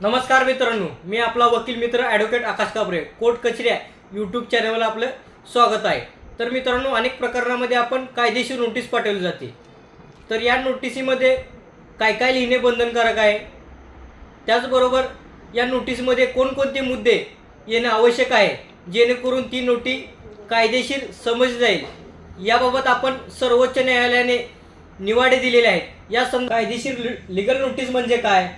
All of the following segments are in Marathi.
नमस्कार मित्रांनो मी आपला वकील मित्र ॲडव्होकेट आकाश काबरे कोर्ट कचऱ्या यूट्यूब चॅनलवर आपलं स्वागत आहे. तर मित्रांनो अनेक प्रकरणामध्ये आपण कायदेशीर नोटीस पाठवली जाते. तर या नोटिसीमध्ये काय काय लिहिणे बंधनकारक आहे? त्याचबरोबर या नोटीसमध्ये कोणकोणते मुद्दे येणं आवश्यक आहे? जेणेकरून ती नोटी कायदेशीर समज जाईल. याबाबत आपण सर्वोच्च न्यायालयाने निवाडे दिलेले आहेत. या सं कायदेशीर लिगल नोटीस म्हणजे काय?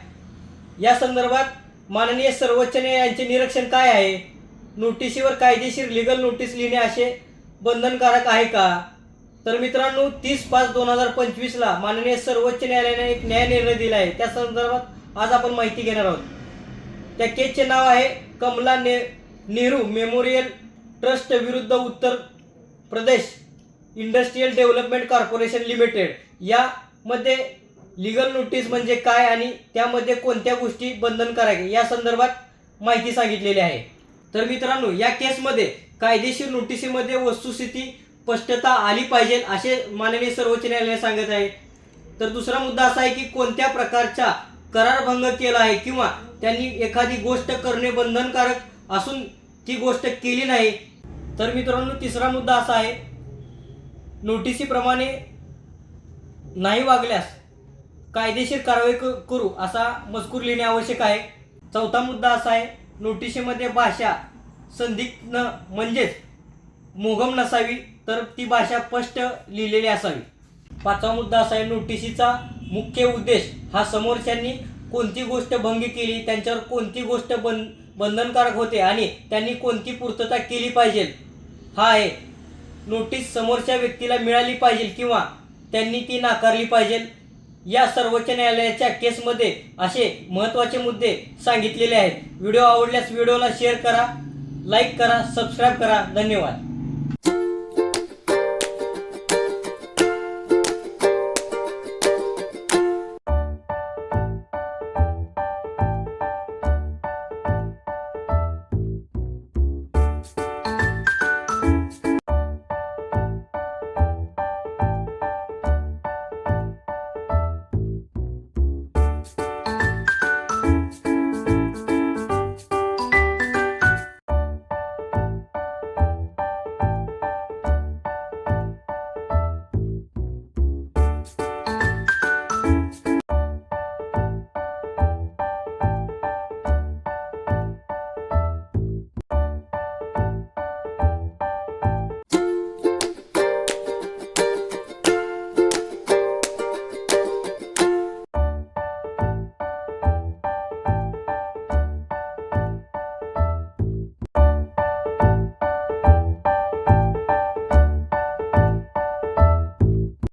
या संदर्भात माननीय सर्वोच्च न्यायालयाचे निरीक्षण काय आहे? नोटिशीवर कायदेशीर लिगल नोटीस लिहिणे असे बंधनकारक आहे का? तर मित्रांनो तीस पाच दोन हजार पंचवीसला माननीय सर्वोच्च न्यायालयाने एक न्याय निर्णय दिला आहे. त्या संदर्भात आज आपण माहिती घेणार आहोत. त्या केसचे नाव आहे कमला ने नेहरू मेमोरियल ट्रस्ट विरुद्ध Uttar Pradesh industrial development corporation limited. यामध्ये लिगल नोटीस म्हणजे काय आणि त्यामध्ये कोणत्या गोष्टी बंधनकारक या संदर्भात माहिती सांगितलेली आहे. तर मित्रांनो या केसमध्ये कायदेशीर नोटिसीमध्ये वस्तुस्थिती स्पष्टता आली पाहिजे असे माननीय सर्वोच्च न्यायालय सांगत आहे. तर दुसरा मुद्दा असा आहे की कोणत्या प्रकारचा करारभंग केला आहे किंवा त्यांनी एखादी गोष्ट करणे बंधनकारक असून ती गोष्ट केली नाही? तर मित्रांनो तिसरा मुद्दा असा आहे नोटिसीप्रमाणे नाही वागल्यास कायदेशीर कारवाई क- करू असा मजकूर लिहिणे आवश्यक आहे. चौथा मुद्दा असा आहे नोटिशीमध्ये भाषा संदिग्ध म्हणजेच मोघम नसावी तर ती भाषा स्पष्ट लिहिलेली असावी. पाचवा मुद्दा असा आहे नोटिशीचा मुख्य उद्देश हा समोरच्यांनी कोणती गोष्ट भंग केली त्यांच्यावर कोणती गोष्ट बन बंधनकारक होते आणि त्यांनी कोणती पूर्तता केली पाहिजे. हा आहे नोटीस समोरच्या व्यक्तीला मिळाली पाहिजे किंवा त्यांनी ती नाकारली पाहिजे. या सर्वोच्च न्यायालयाच्या केसमध्ये असे महत्त्वाचे मुद्दे सांगितलेले आहेत. व्हिडिओ आवडल्यास व्हिडिओला शेअर करा लाईक करा सबस्क्राईब करा. धन्यवाद.